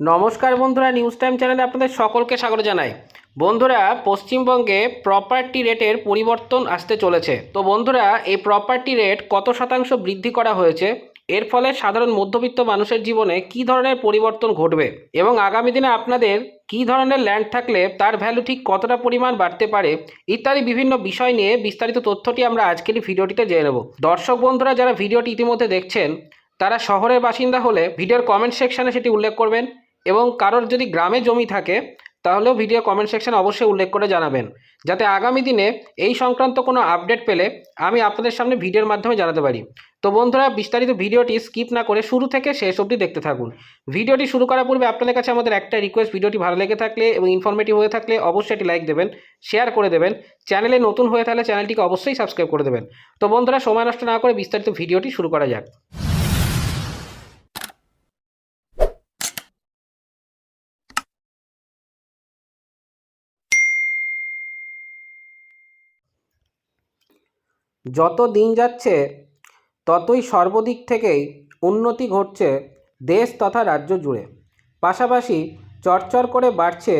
নমস্কার বন্ধুরা news time চ্যানেলে আপনাদের সকলকে স্বাগত জানাই। বন্ধুরা, পশ্চিমবঙ্গে প্রপার্টি রেটের পরিবর্তন আসতে চলেছে। তো বন্ধুরা, এই প্রপার্টি রেট কত শতাংশ বৃদ্ধি করা হয়েছে? এর ফলে সাধারণ মধ্যবিত্ত মানুষের জীবনে কী ধরনের পরিবর্তন ঘটবে? এবং আগামী দিনে আপনাদের কী ধরনের ল্যান্ড থাকলে তার ভ্যালু ঠিক কতটা পরিমাণ বাড়তে পারে? ইত্যাদি বিভিন্ন বিষয় নিয়ে বিস্তারিত তথ্যটি আমরা আজকের ভিডিওটিতে জেনে নেব। দর্শক বন্ধুরা, যারা ভিডিওটি ইতিমধ্যে দেখছেন, তারা শহরের বাসিন্দা হলে ভিডিওর কমেন্ট সেকশানে সেটি উল্লেখ করবেন। এবং কারোর যদি গ্রামে জমি থাকে, তাহলেও ভিডিও কমেন্ট সেকশনে অবশ্যই উল্লেখ করে জানাবেন। যাতে আগামী দিনে এই সংক্রান্ত কোনো আপডেট পেলে আমি আপনাদের সামনে ভিডিওর মাধ্যমে জানাতে পারি। তো বন্ধুরা, বিস্তারিত ভিডিওটি স্কিপ না করে শুরু থেকে শেষ অবধি দেখতে থাকুন। ভিডিওটি শুরু করার পূর্বে আপনাদের কাছে আমাদের একটা রিকোয়েস্ট ভিডিওটি ভালো লেগে থাকলে এবং ইনফরমেটিভ হয়ে থাকলে অবশ্যই একটি লাইক দেবেন শেয়ার করে দেবেন। চ্যানেলে নতুন হয়ে থাকলে চ্যানেলটিকে অবশ্যই সাবস্ক্রাইব করে দেবেন। তো বন্ধুরা, সময় নষ্ট না করে বিস্তারিত ভিডিওটি শুরু করা যাক। যত দিন যাচ্ছে, ততই সর্বদিক থেকেই উন্নতি ঘটছে দেশ তথা রাজ্য জুড়ে। পাশাপাশি চরচর করে বাড়ছে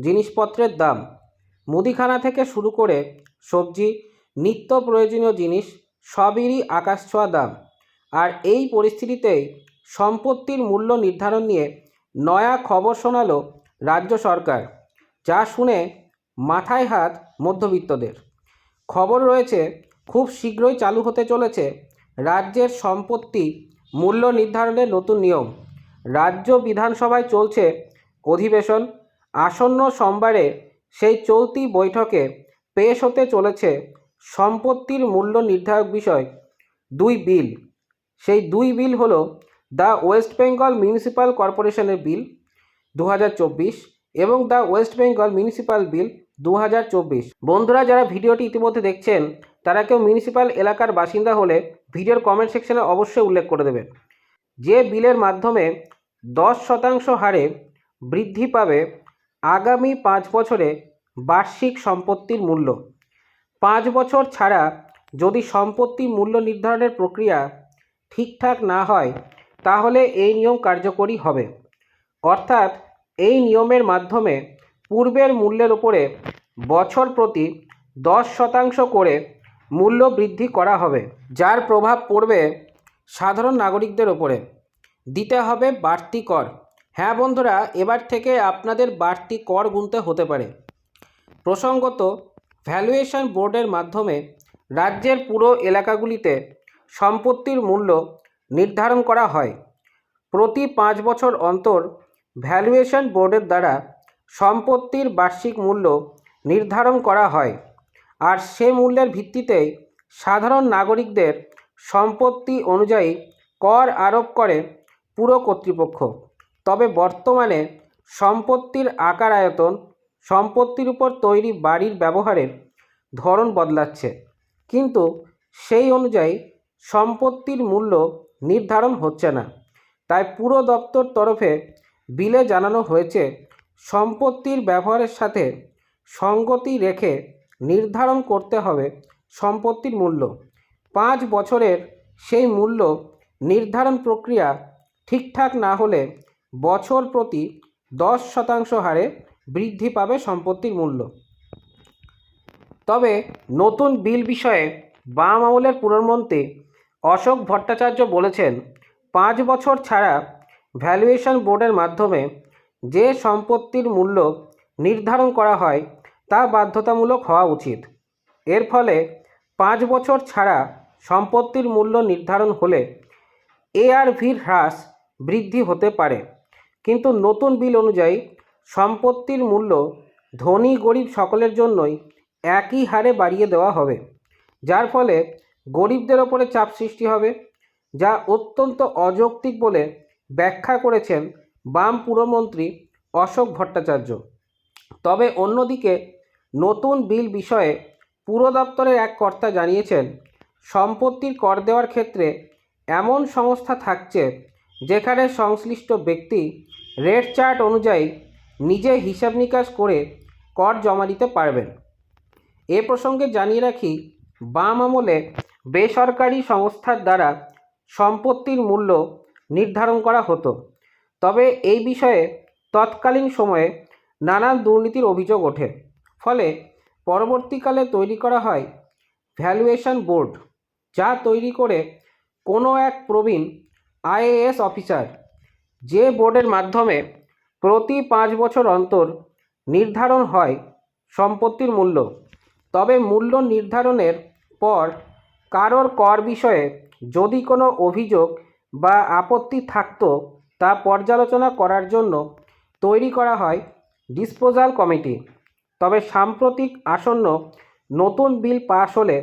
জিনিসপত্রের দাম। মুদিখানা থেকে শুরু করে সবজি, নিত্য প্রয়োজনীয় জিনিস সবেরই আকাশছোঁয়া দাম। আর এই পরিস্থিতিতেই সম্পত্তির মূল্য নির্ধারণ নিয়ে নয়া খবর শোনালো রাজ্য সরকার, যা শুনে মাথায় হাত মধ্যবিত্তদের। খবর রয়েছে খুব শীঘ্রই চালু হতে চলেছে। রাজ্যের সম্পত্তি মূল্য নির্ধারণের নতুন নিয়ম। রাজ্য বিধানসভায় চলছে অধিবেশন। আসন্ন সোমবারে সেই চলতি বৈঠকে পেশ হতে চলেছে সম্পত্তির মূল্য নির্ধারক বিষয়। দুই বিল। সেই দুই বিল হলো দ্য ওয়েস্ট বেঙ্গল মিউনিসিপ্যাল কর্পোরেশনের বিল দু হাজার চব্বিশ এবং the West Bengal municipal bill দু হাজার চব্বিশ। বন্ধুরা, যারা ভিডিওটি ইতিমধ্যে দেখছেন তারা কেউ মিউনিসিপ্যাল এলাকার বাসিন্দা হলে ভিডিওর কমেন্ট সেকশনে অবশ্যই উল্লেখ করে দেবেন যে বিলের মাধ্যমে দশ শতাংশ হারে বৃদ্ধি পাবে আগামী পাঁচ বছরে বার্ষিক সম্পত্তির মূল্য। পাঁচ বছর ছাড়া যদি সম্পত্তি মূল্য নির্ধারণের প্রক্রিয়া ঠিকঠাক না হয়, তাহলে এই নিয়ম কার্যকরী হবে। অর্থাৎ এই নিয়মের মাধ্যমে পূর্বের মূল্যের উপরে বছর প্রতি দশ শতাংশ করে মূল্য বৃদ্ধি করা হবে, যার প্রভাব পড়বে সাধারণ নাগরিকদের ওপরে দিতে হবে বাড়তি কর। হ্যাঁ বন্ধুরা, এবার থেকে আপনাদের বাড়তি কর গুনতে হতে পারে। প্রসঙ্গত ভ্যালুয়েশন বোর্ডের মাধ্যমে রাজ্যের পুরো এলাকাগুলিতে সম্পত্তির মূল্য নির্ধারণ করা হয়। প্রতি পাঁচ বছর অন্তর ভ্যালুয়েশন বোর্ডের দ্বারা সম্পত্তির বার্ষিক মূল্য নির্ধারণ করা হয়। আর সে মূল্যের ভিত্তিতেই সাধারণ নাগরিকদের সম্পত্তি অনুযায়ী কর আরোপ করে পুরো কর্তৃপক্ষ। তবে বর্তমানে সম্পত্তির আকার আয়তন সম্পত্তির উপর তৈরি বাড়ির ব্যবহারের ধরন বদলাচ্ছে। কিন্তু সেই অনুযায়ী সম্পত্তির মূল্য নির্ধারণ হচ্ছে না। তাই পুরো দপ্তর তরফে বিলে জানানো হয়েছে, সম্পত্তির ব্যবহারের সাথে সঙ্গতি রেখে নির্ধারণ করতে হবে সম্পত্তির মূল্য। পাঁচ বছরের সেই মূল্য নির্ধারণ প্রক্রিয়া ঠিকঠাক না হলে বছর প্রতি দশ শতাংশ হারে বৃদ্ধি পাবে সম্পত্তির মূল্য। তবে নতুন বিল বিষয়ে বাম আমলের পুরমন্ত্রী অশোক ভট্টাচার্য বলেছেন, পাঁচ বছর ছাড়া ভ্যালুয়েশন বোর্ডের মাধ্যমে যে সম্পত্তির মূল্য নির্ধারণ করা হয় তা বাধ্যতামূলক হওয়া উচিত। এর ফলে পাঁচ বছর ছাড়া সম্পত্তির মূল্য নির্ধারণ হলে এআরভির হ্রাস বৃদ্ধি হতে পারে। কিন্তু নতুন বিল অনুযায়ী সম্পত্তির মূল্য ধনী গরিব সকলের জন্যই একই হারে বাড়িয়ে দেওয়া হবে, যার ফলে গরিবদের ওপরে চাপ সৃষ্টি হবে, যা অত্যন্ত অযৌক্তিক বলে ব্যাখ্যা করেছেন বাম পুরমন্ত্রী অশোক ভট্টাচার্য। তবে অন্যদিকে নতুন বিল বিষয়ে পুর দপ্তরের এক কর্তা জানিয়েছেন, সম্পত্তির কর দেওয়ার ক্ষেত্রে এমন সংস্থা থাকছে যেখানে সংশ্লিষ্ট ব্যক্তি রেট চার্ট অনুযায়ী নিজে হিসাব নিকাশ করে কর জমা দিতে পারবেন। এ প্রসঙ্গে জানিয়ে রাখি, বাম আমলে বেসরকারি সংস্থার দ্বারা সম্পত্তির মূল্য নির্ধারণ করা হতো। তবে এই বিষয়ে তৎকালীন সময়ে নানান দুর্নীতির অভিযোগ ওঠে। ফলে পরবর্তীকালে তৈরি করা হয় ভ্যালুয়েশন বোর্ড, যা তৈরি করে কোনো এক প্রবীণ আইএএস অফিসার যে বোর্ডের মাধ্যমে প্রতি পাঁচ বছর অন্তর নির্ধারণ হয় সম্পত্তির মূল্য। তবে মূল্য নির্ধারণের পর কারোর কর বিষয়ে যদি কোনো অভিযোগ বা আপত্তি থাকতো তা পর্যালোচনা করার জন্য তৈরি করা হয় ডিসপোজাল কমিটি। তবে সাম্প্রতিক আসন্ন নতুন বিল পাশ হলে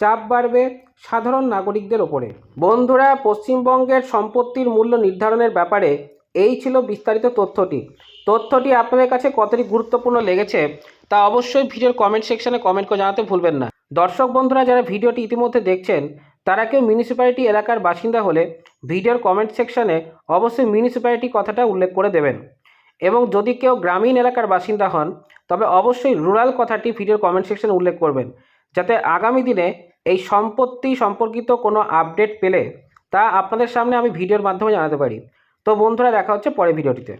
চাপ বাড়বে সাধারণ নাগরিকদের ওপরে। বন্ধুরা, পশ্চিমবঙ্গের সম্পত্তির মূল্য নির্ধারণের ব্যাপারে এই ছিল বিস্তারিত তথ্যটি। তথ্যটি আপনাদের কাছে কতটি গুরুত্বপূর্ণ লেগেছে তা অবশ্যই ভিডিওর কমেন্ট সেকশনে কমেন্ট করে জানাতে ভুলবেন না। দর্শক বন্ধুরা, যারা ভিডিওটি ইতিমধ্যে দেখছেন, তারা কেউ মিউনিসিপ্যালিটি এলাকার বাসিন্দা হলে ভিডিওর কমেন্ট সেকশনে অবশ্যই মিউনিসিপ্যালিটি কথাটা উল্লেখ করে দেবেন। এবং যদি কেউ গ্রামীণ এলাকার বাসিন্দা হন, তবে অবশ্যই রুরাল কথাটি ভিডিওর কমেন্ট সেকশনে উল্লেখ করবেন, যাতে আগামী দিনে এই সম্পত্তি সম্পর্কিত কোনো আপডেট পেলে তা আপনাদের সামনে আমি ভিডিওর মাধ্যমে জানাতে পারি। তো বন্ধুরা, দেখা হচ্ছে পরে ভিডিওটিতে